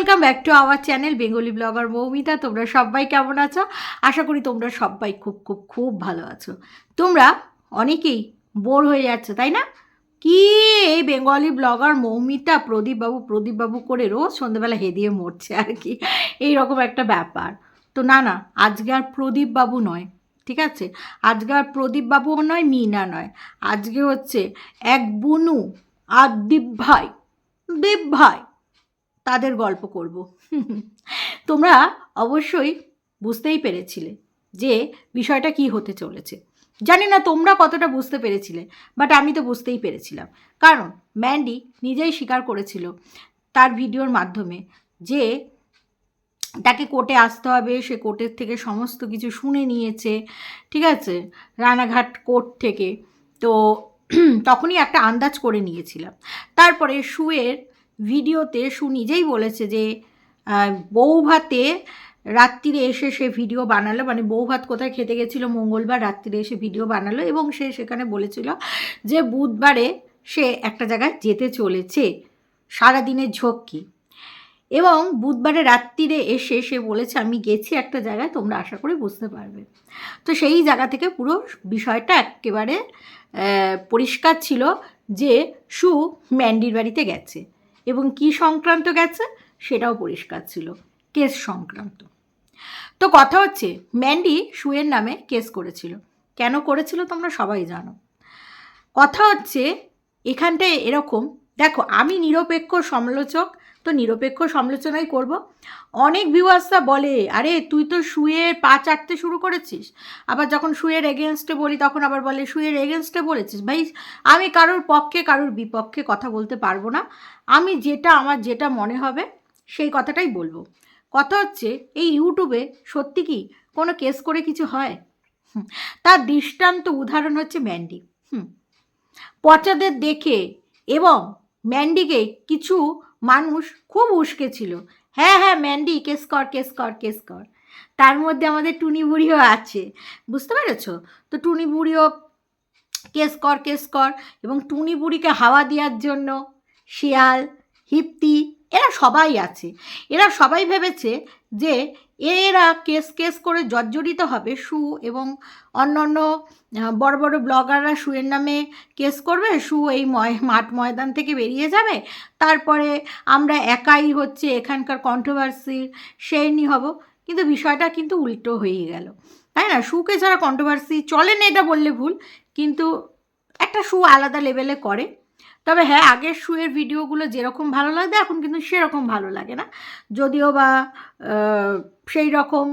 Welcome back to our channel Bengali blogger Moumita তোমরা সবাই কেমন আছো? আশা করি তোমরা সবাই খুব খুব খুব ভালো আছো। তোমরা অনেকেই বোর হয়ে যাচ্ছ, তাই না? কি এই বেঙ্গলি ব্লগার মৌমিতা প্রদীপবাবু প্রদীপবাবু করে রোজ সন্ধ্যেবেলা হেদিয়ে মরছে আর কি। এই রকম একটা ব্যাপার। তো না না, আজকে আর প্রদীপবাবু নয়, ঠিক আছে? আজকে আর প্রদীপবাবুও নয়, মিনা নয়। আজকে হচ্ছে এক বুনু, আর দীপ ভাই দীপ ভাই তাদের গল্প করব। তোমরা অবশ্যই বুঝতেই পেরেছিলে যে বিষয়টা কি হতে চলেছে। জানি না তোমরা কতটা বুঝতে পেরেছিলে বাট আমি তো বুঝতেই পেরেছিলাম। কারণ ম্যান্ডি নিজেই স্বীকার করেছিল তার ভিডিওর মাধ্যমে যে তাকে কোর্টে আসতে হবে, সে কোর্টের থেকে সমস্ত কিছু শুনে নিয়েছে, ঠিক আছে? রানাঘাট কোর্ট থেকে। তো তখনই একটা আন্দাজ করে নিয়েছিলাম। তারপরে শুয়ের ভিডিওতে সু নিজেই বলেছে যে বউ ভাতে রাত্রিরে এসে সে ভিডিও বানালো। মানে বউ ভাত কোথায় খেতে গেছিল? মঙ্গলবার রাত্রিরে এসে ভিডিও বানালো এবং সে সেখানে বলেছিল যে, বুধবারে সে একটা জায়গায় যেতে চলেছে। সারাদিনের ঝক্কি। এবং বুধবারে রাত্রিরে এসে সে বলেছে, আমি গেছি একটা জায়গায়, তোমরা আশা করি বুঝতে পারবে। তো সেই জায়গা থেকে পুরো বিষয়টা একেবারে পরিষ্কার ছিল যে, সু ম্যান্ডির বাড়িতে গেছে। এবং কি সংক্রান্ত গেছে সেটাও পরিষ্কার ছিল, কেস সংক্রান্ত। তো কথা হচ্ছে, ম্যান্ডি সুয়ের নামে কেস করেছিল। কেন করেছিল তোমরা সবাই জানো। কথা হচ্ছে, এখানটায় এরকম, দেখো, আমি নিরপেক্ষ সমালোচক তো নিরপেক্ষ সমালোচনাই করব। অনেক ভিউয়ার্সরা বলে, আরে, তুই তো শুয়ে পা চাটতে শুরু করেছিস। আবার যখন শুয়ের এগেনস্টে বলি, তখন আবার বলে, শুয়ের এগেনস্টে বলেছিস? ভাই, আমি কারোর পক্ষে, কারোর বিপক্ষে কথা বলতে পারব না। আমি যেটা, আমার যেটা মনে হবে, সেই কথাটাই বলব। কথা হচ্ছে, এই ইউটিউবে সত্যি কি কোনো কেস করে কিছু হয়? তার দৃষ্টান্ত উদাহরণ হচ্ছে ম্যান্ডি হুম পচাদের দেখে এবং ম্যান্ডিকে কিছু মানুষ খুব উস্কে ছিল। হ্যাঁ হ্যাঁ ম্যান্ডি, কেস কর কেস কর কেস কর। তার মধ্যে আমাদের টুনি বুড়িও আছে। বুঝতে পেরেছ? তো টুনি বুড়িও কেস কর কেস কর এবং টুনি বুড়িকে হাওয়া দেওয়ার জন্য শিয়াল হিপ্তি এরা সবাই আছে। এরা সবাই ভেবেছে যে এরা কেস কেস করে জর্জরিত হবে সু এবং অন্য অন্য বড় বড় ব্লগাররা সুয়ের নামে কেস করবে, সু এই মাঠ ময়দান থেকে বেরিয়ে যাবে। তারপরে আমরা একাই হচ্ছে এখানকার কন্ট্রোভার্সির শেরনি হব। কিন্তু বিষয়টা কিন্তু উল্টো হয়ে গেল। তাই না? সুকে ছাড়া কন্ট্রোভার্সি চলে না, এটা বললে ভুল। কিন্তু একটা শু আলাদা লেভেলে করে। তবে হ্যাঁ আগের শুয়ের ভিডিওগুলো যেরকম ভালো লাগতো এখন কিন্তু সেরকম ভালো লাগে না। যদিও বা সেই রকম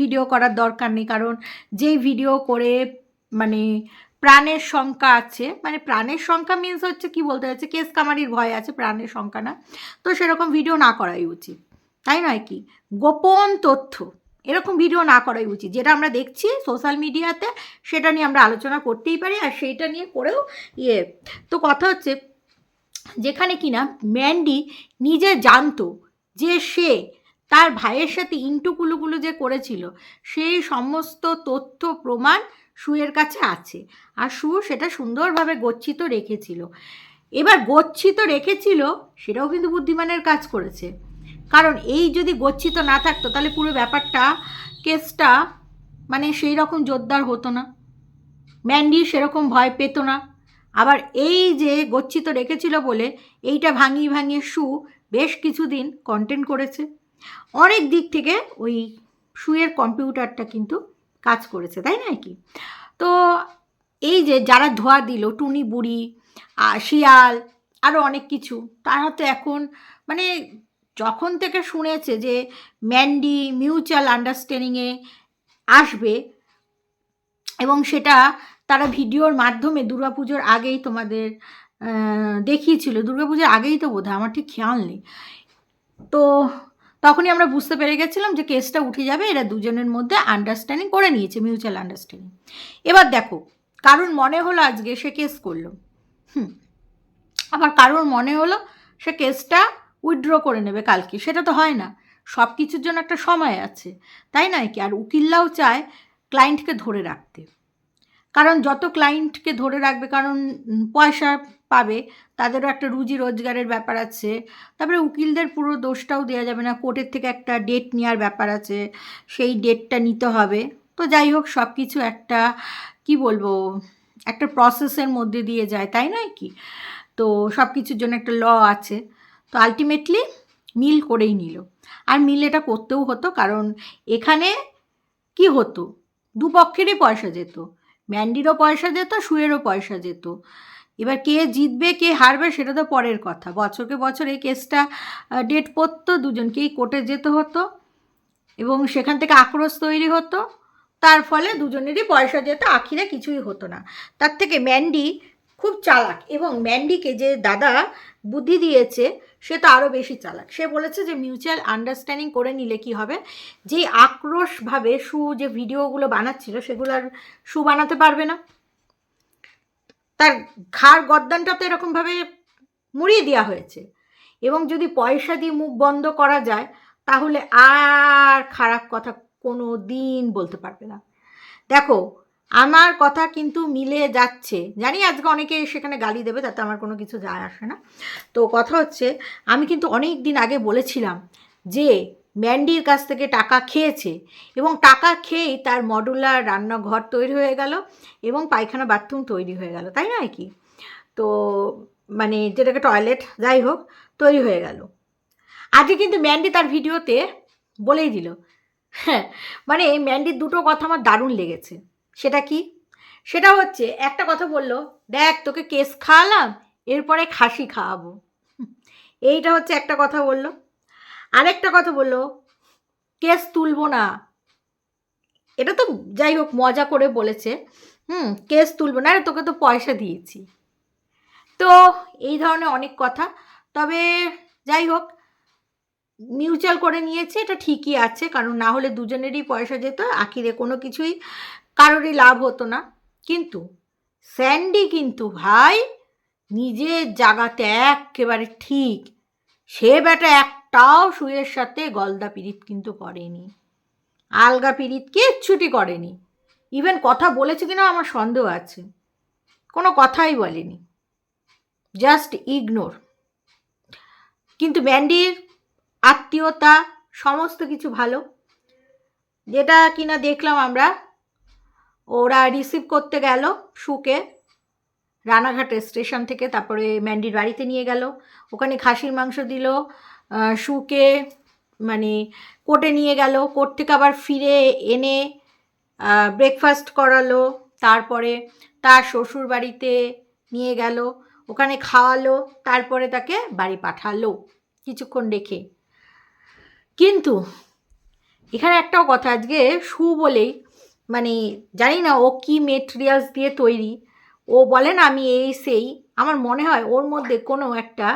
ভিডিও করার দরকার নেই, কারণ যেই ভিডিও করে মানে প্রাণের শঙ্কা আছে মানে প্রাণের শঙ্কা মিন্স হচ্ছে কি বলতে হচ্ছে কেস কামারির ভয় আছে, প্রাণের শঙ্কা না। তো সেরকম ভিডিও না করাই উচিত, তাই নয় কি? গোপন তথ্য, এরকম ভিডিও না করাই উচিত, যেটা আমরা দেখছি সোশ্যাল মিডিয়াতে সেটা নিয়ে আমরা আলোচনা করতেই পারি, আর সেইটা নিয়ে করেও ইয়ে। তো কথা হচ্ছে যেখানে কিনা ম্যান্ডি নিজে জানতো যে সে তার ভাইয়ের সাথে ইন্টুকুলুকুলু যে করেছিল, সেই সমস্ত তথ্য প্রমাণ সুয়ের কাছে আছে। আর সু সেটা সুন্দরভাবে গচ্ছিত রেখেছিল। এবার গচ্ছিত রেখেছিল সেটাও কিন্তু বুদ্ধিমানের কাজ করেছে। কারণ এই যদি গচ্ছিত না থাকতো, তাহলে পুরো ব্যাপারটা, কেসটা মানে সেই রকম জোরদার হতো না। ম্যান্ডি সেরকম ভয় পেত না। আবার এই যে গচ্ছিত রেখেছিল বলে এইটা ভাঙিয়ে ভাঙিয়ে শু বেশ কিছুদিন কন্টেন্ট করেছে। অনেক দিক থেকে ওই শুয়ের কম্পিউটারটা কিন্তু কাজ করেছে, তাই না কি? তো এই যে যারা ধোয়া দিল, টুনি বুড়ি শিয়াল আরও অনেক কিছু, তারা তো এখন মানে যখন থেকে শুনেছে যে ম্যান্ডি মিউচুয়াল আন্ডারস্ট্যান্ডিংয়ে আসবে এবং সেটা তারা ভিডিওর মাধ্যমে দুর্গাপুজোর আগেই তোমাদের দেখিয়েছিল। দুর্গাপুজোর আগেই তো বোধহয়, আমার ঠিক খেয়াল নেই। তো তখনই আমরা বুঝতে পেরে গেছিলাম যে কেসটা উঠে যাবে, এরা দুজনের মধ্যে আন্ডারস্ট্যান্ডিং করে নিয়েছে মিউচুয়াল আন্ডারস্ট্যান্ডিং এবার দেখো কারণ মনে হলো আজকে সে কেস করল? হুম। আবার কারোর মনে হলো সে কেসটা উইথড্র করে নেবে কালকে? সেটা তো হয় না। সব কিছুর জন্য একটা সময় আছে। তাই নয় কি? আর উকিল্লাও চায় ক্লায়েন্টকে ধরে রাখতে। কারণ যত ক্লায়েন্টকে ধরে রাখবে, কারণ পয়সা পাবে, তাদেরও একটা রুজি রোজগারের ব্যাপার আছে। তারপরে উকিলদের পুরো দোষটাও দেওয়া যাবে না, কোর্টের থেকে একটা ডেট নেওয়ার ব্যাপার আছে, সেই ডেটটা নিতে হবে। তো যাই হোক সব কিছু একটা, কি বলব, একটা প্রসেসের মধ্যে দিয়ে যায়, তাই নয় কি? তো সব কিছুর জন্য একটা ল আছে। তো আলটিমেটলি মিল করেই নিল। আর মিল এটা করতেও হতো, কারণ এখানে কি হতো? দুপক্ষেরই পয়সা যেত। ম্যান্ডিরও পয়সা যেত শুয়েরও পয়সা যেত। এবার কে জিতবে, কে হারবে সেটা তো পরের কথা। বছরকে বছর এই কেসটা ডেট পড়তো দুজনকেই কোর্টে যেতে হতো এবং সেখান থেকে আক্রোশ তৈরি হতো। তার ফলে দুজনেরই পয়সা যেত, আখিরে কিছুই হতো না। তার থেকে ম্যান্ডি খুব চালাক এবং ম্যান্ডিকে যে দাদা বুদ্ধি দিয়েছে, সে তো আরও বেশি চালাক। সে বলেছে যে মিউচুয়াল আন্ডারস্ট্যান্ডিং করে নিলে কি হবে? যে আক্রোশভাবে সু যে ভিডিওগুলো বানাচ্ছিল, সেগুলো আর সু বানাতে পারবে না। তার ঘাড় গদ্দানটা তো এরকমভাবে মুড়িয়ে দেওয়া হয়েছে। এবং যদি পয়সা দিয়ে মুখ বন্ধ করা যায়, তাহলে আর খারাপ কথা কোনো দিন বলতে পারবে না। দেখো আমার কথা কিন্তু মিলে যাচ্ছে। জানি আজকে অনেকে সেখানে গালি দেবে, তাতে আমার কোনো কিছু যায় আসে না। তো কথা হচ্ছে, আমি কিন্তু অনেক দিন আগে বলেছিলাম যে ম্যান্ডির কাছ থেকে টাকা খেয়েছে এবং টাকা খেয়েই তার মডুলার রান্নাঘর তৈরি হয়ে গেল এবং পায়খানা বাথরুম তৈরি হয়ে গেল, তাই নয় কি? তো মানে যেটাকে টয়লেট, যাই হোক, তৈরি হয়ে গেল। আজকে কিন্তু ম্যান্ডি তার ভিডিওতে বলেই দিল হ্যাঁ মানে ম্যান্ডির দুটো কথা আমার দারুণ লেগেছে। সেটা কি? সেটা হচ্ছে, একটা কথা বলল, দেখ, তোকে কেস খাওয়ালাম, এরপরে খাসি খাওয়াবো। এইটা হচ্ছে একটা কথা বলল। আরেকটা কথা বলল, কেস তুলবো না। এটা তো যাই হোক, মজা করে বলেছে। হুম, কেস তুলবো না তোকে তো পয়সা দিয়েছি। তো, এই ধরনের অনেক কথা। তবে যাই হোক মিউচুয়াল করে নিয়েছে, এটা ঠিকই আছে, কারণ না হলে দুজনেরই পয়সা যেত, আখিরে কোনো কিছুই কারোরই লাভ হতো না। কিন্তু স্যান্ডি কিন্তু ভাই নিজের জায়গাতে একেবারে ঠিক। সে বেটা একটাও সুয়ের সাথে গলদা পিরিত কিন্তু করেনি। আলগা পিরিত কিচ্ছুটি করেনি। ইভেন কথা বলেছে কিনা আমার সন্দেহ আছে। কোনো কথাই বলেনি। Just ignore. কিন্তু ম্যান্ডির আত্মীয়তা, সমস্ত কিছু ভালো। যেটা কিনা দেখলাম আমরা, ওরা রিসিভ করতে গেল সুকে, রানাঘাটের স্টেশন থেকে, তারপরে ম্যান্ডির বাড়িতে নিয়ে গেল। ওখানে খাসির মাংস দিল সুকে মানে কোর্টে নিয়ে গেল। কোর্ট থেকে আবার ফিরে এনে ব্রেকফাস্ট করালো। তারপরে তার শ্বশুর বাড়িতে নিয়ে গেল। ওখানে খাওয়ালো, তারপরে তাকে বাড়ি পাঠালো, কিছুক্ষণ রেখে। কিন্তু এখানে একটাও কথা, আজকে শু বলেই মানে জানি না ও কি মেটেরিয়ালস দিয়ে তৈরি। ও বলে না আমি এই সেই, আমার মনে হয় ওর মধ্যে কোনো একটা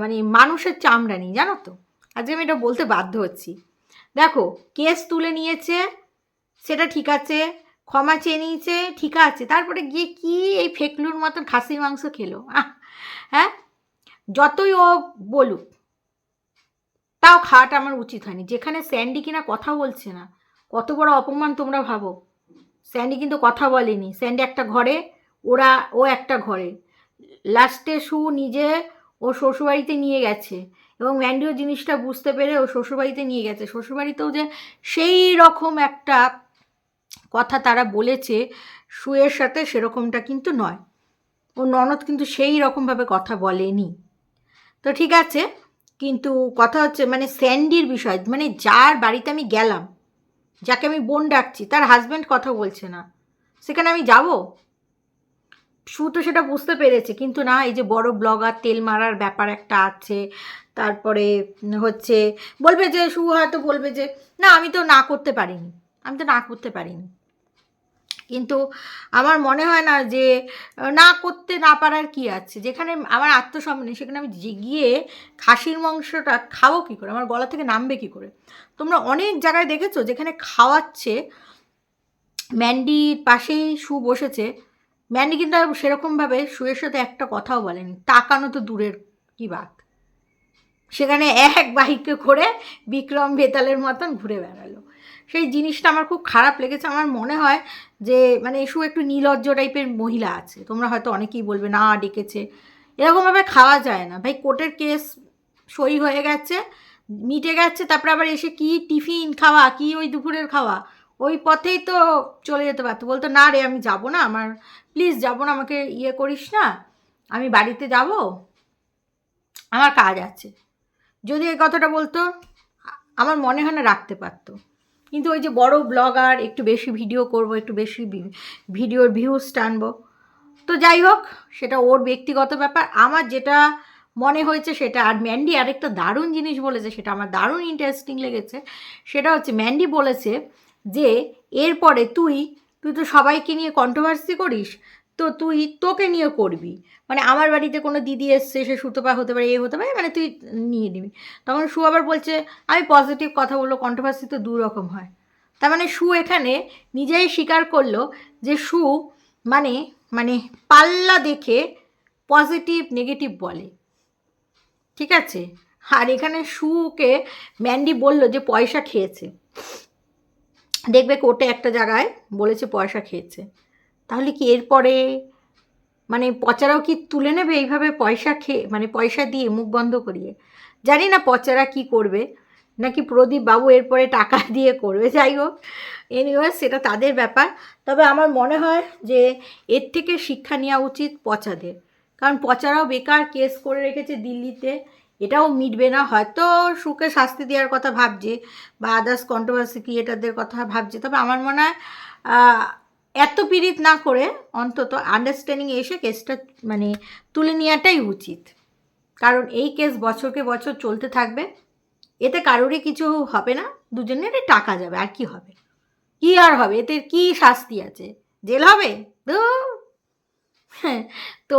মানে মানুষের চামড়া নেই, জানো তো? আজকে আমি এটা বলতে বাধ্য হচ্ছি। দেখো, কেস তুলে নিয়েছে, সেটা ঠিক আছে, ক্ষমা চেয়ে নিয়েছে, ঠিক আছে, তারপরে গিয়ে কি এই ফেকলুর মতন খাসির মাংস খেলো? হ্যাঁ? যতই ও বলুক তাও খাওয়াটা আমার উচিত হয়নি। যেখানে স্যান্ডি কিনা কথা বলছে না, কত বড় অপমান তোমরা ভাবো। স্যান্ডি কিন্তু কথা বলেনি। স্যান্ডি একটা ঘরে, ওরা, ও একটা ঘরে। লাস্টে শু নিজে ও শ্বশুরবাড়িতে নিয়ে গেছে এবং ম্যান্ডিও জিনিসটা বুঝতে পেরে ও শ্বশুরবাড়িতে নিয়ে গেছে। শ্বশুরবাড়িতেও যে সেই রকম একটা কথা তারা বলেছে শুয়ের সাথে সেরকমটা কিন্তু নয়। ও ননদ কিন্তু সেই রকমভাবে কথা বলেনি। তো ঠিক আছে। কিন্তু কথা হচ্ছে মানে স্যান্ডির বিষয় মানে যার বাড়িতে আমি গেলাম, যাকে আমি বোন ডাকছি, তার হাজব্যান্ড কথা বলছে না, সেখানে আমি যাব? সু তো সেটা বুঝতে পেরেছে, কিন্তু না, এই যে বড় ব্লগার তেল মারার ব্যাপার একটা আছে, তারপরে হচ্ছে, বলবে যে সু হয়তো বলবে যে, না, আমি তো না করতে পারিনি, আমি তো না করতে পারিনি। কিন্তু আমার মনে হয় না যে, না করতে না পারার কি আছে? যেখানে আমার আত্মসম্মান সেখানে আমি গিয়ে খাসির মাংসটা খাব কী করে? আমার গলা থেকে নামবে কী করে? তোমরা অনেক জায়গায় দেখেছ যেখানে খাওয়াচ্ছে ম্যান্ডির পাশেই শু বসেছে। ম্যান্ডি কিন্তু সেরকমভাবে শুয়ের সাথে একটা কথাও বলেনি। তাকানো তো দূরের কি বাত? সেখানে এক বাইকে করে বিক্রম বেতালের মতন ঘুরে বেড়ালো। সেই জিনিসটা আমার খুব খারাপ লেগেছে। আমার মনে হয় যে মানে এসু একটু নির্লজ্জ টাইপের মহিলা আছে। তোমরা হয়তো অনেকেই বলবে, না, ডেকেছে। এরকমভাবে খাওয়া যায় না। ভাই, কোর্টের কেস সই হয়ে গেছে, মিটে গেছে, তারপরে আবার এসে কি টিফিন খাওয়া, কি ওই দুপুরের খাওয়া? ওই পথেই তো চলে যেতে পারতো। বলতো, না রে, আমি যাব না, আমার প্লিজ যাব না, আমাকে ইয়ে করিস না। আমি বাড়িতে যাব। আমার কাজ আছে। যদি এই কথাটা বলতো আমার মনে হয় না রাখতে পারতো। কিন্তু ওই যে বড় ব্লগার একটু বেশি ভিডিও করব, একটু বেশি ভিডিওর ভিউজ টানবো। তো যাই হোক, সেটা ওর ব্যক্তিগত ব্যাপার। আমার যেটা মনে হয়েছে সেটা, আর ম্যান্ডি আরেকটা দারুণ জিনিস বলেছে, সেটা আমার দারুণ ইন্টারেস্টিং লেগেছে। সেটা হচ্ছে ম্যান্ডি বলেছে যে, এরপরে তুই তুই তো সবাইকে নিয়ে কন্ট্রোভার্সি করিস তো তুই তোকে নিয়ে করবি। মানে আমার বাড়িতে কোনো দিদি এসছে, সে সুতপা হতে পারে, এ হতে পারে মানে তুই নিয়ে নিবি। তখন সু আবার বলছে, আমি পজিটিভ কথা বলল কন্ট্রোভার্সি তো দু রকম হয়। তার মানে সু এখানে নিজেই স্বীকার করল যে সু মানে মানে পাল্লা দেখে পজিটিভ নেগেটিভ বলে। ঠিক আছে? আর এখানে সুকে ম্যান্ডি বলল যে পয়সা খেয়েছে। দেখবে কোর্টে একটা জায়গায় বলেছে পয়সা খেয়েছে। তাহলে কি এরপরে মানে পচারাও কি তুলে নেবে এইভাবে পয়সা খেয়ে মানে পয়সা দিয়ে মুখ বন্ধ করিয়ে? জানি না পচারা কি করবে, নাকি প্রদীপ বাবু এরপরে টাকা দিয়ে করবে, যাই হোক। এনিওয়ে সেটা তাদের ব্যাপার। তবে আমার মনে হয় যে এর থেকে শিক্ষা নেওয়া উচিত পচাদের। কারণ পচারাও বেকার কেস করে রেখেছে দিল্লিতে, এটাও মিটবে না। হয়তো সুখে শাস্তি দেওয়ার কথা ভাবছে, বা আদার্স কন্ট্রোভার্সি ক্রিয়েটারদের কথা ভাবছে। তবে আমার মনে হয় এত পীড়িত না করে অন্তত আন্ডারস্ট্যান্ডিং এসে কেসটা মানে তুলে নেওয়াটাই উচিত। কারণ এই কেস বছরকে বছর চলতে থাকবে এতে কারোরই কিছু হবে না দুজনেরই টাকা যাবে আর কি হবে? কি আর হবে? এতে কি শাস্তি আছে? জেল হবে। হ্যাঁ, তো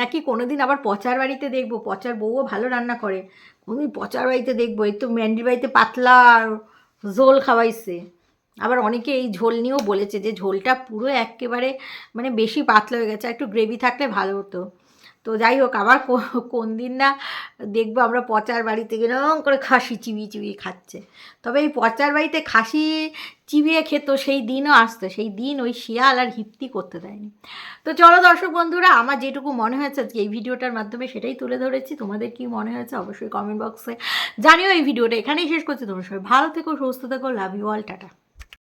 নাকি কোনোদিন আবার পচার বাড়িতে দেখব? পচার বউও ভালো রান্না করে। কোনোদিন পচার বাড়িতে দেখব? এই তো ম্যান্ডির বাড়িতে পাতলা ঝোল খাওয়াইছে। আবার অনেকে এই ঝোল নিয়েও বলেছে যে ঝোলটা পুরো একেবারে মানে বেশি পাতলা হয়ে গেছে, একটু গ্রেভি থাকলে ভালো হতো। তো যাই হোক, আবার কোন দিন না দেখব আমরা পচার বাড়িতে গেলাম করে খাসি চিবিয়ে চিবিয়ে খাচ্ছে। তবে এই পচার বাড়িতে খাসি চিবিয়ে খেত, সেই দিনও আসতো, সেই দিন ওই শিয়াল আর হিপ্তি করতে দেয়নি। তো চলো দর্শক বন্ধুরা, আমার যেটুকু মনে হয়েছে আজকে এই ভিডিওটার মাধ্যমে সেটাই তুলে ধরেছি। তোমাদের কি মনে হয়েছে অবশ্যই কমেন্ট বক্সে জানিও এই ভিডিওটা। এখানেই শেষ করছি। তোমরা সবাই ভালো থেকো, সুস্থ থেকো লাভ ইউ অল টাটা।